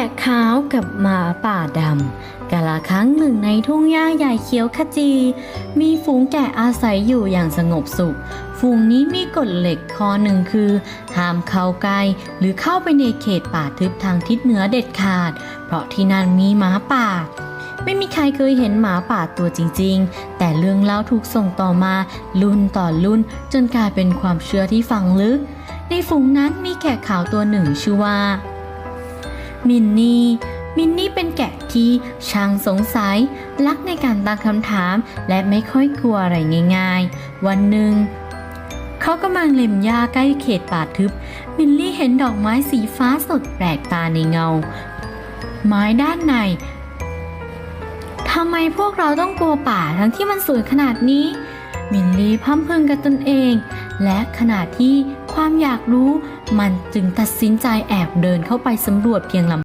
ะขาวกับหมาป่าดำกาละครั้งหนึ่งในทุ่งหญ้าใหญ่เขียวขจี มีฝูงแกะอาศัยอยู่อย่างสงบสุข ฝูงนี้มีกฎเหล็กข้อหนึ่งคือ ห้ามเข้าใกล้หรือเข้าไปในเขตป่าทึบทางทิศเหนือเด็ดขาด เพราะที่นั่นมีหมาป่า ไม่มีใครเคยเห็นหมาป่าตัวจริง ๆ แต่เรื่องเล่าถูกส่งต่อมารุ่นต่อรุ่นจนกลายเป็นความเชื่อที่ฝังลึก ในฝูงนั้นมีแกะขาวตัวหนึ่งชื่อว่า มินนี่ มินนี่เป็นแกะที่ช่างสงสัย รักในการตั้งคำถาม และไม่ค่อยกลัวอะไรง่ายๆ วันหนึ่งเขากำลังเล็มหญ้าใกล้เขตป่าทึบ มินลี่เห็นดอกไม้สีฟ้าสดแปลกตาในเงา ไม้ด้านในทำไมพวกเราต้องกลัวป่าทั้งที่มันสวยขนาดนี้ มินลี่พั่มพึงกับตนเอง และขณะที่ความอยากรู้ มันจึงตัดสินใจแอบเดินเข้าไปสำรวจเพียงลำ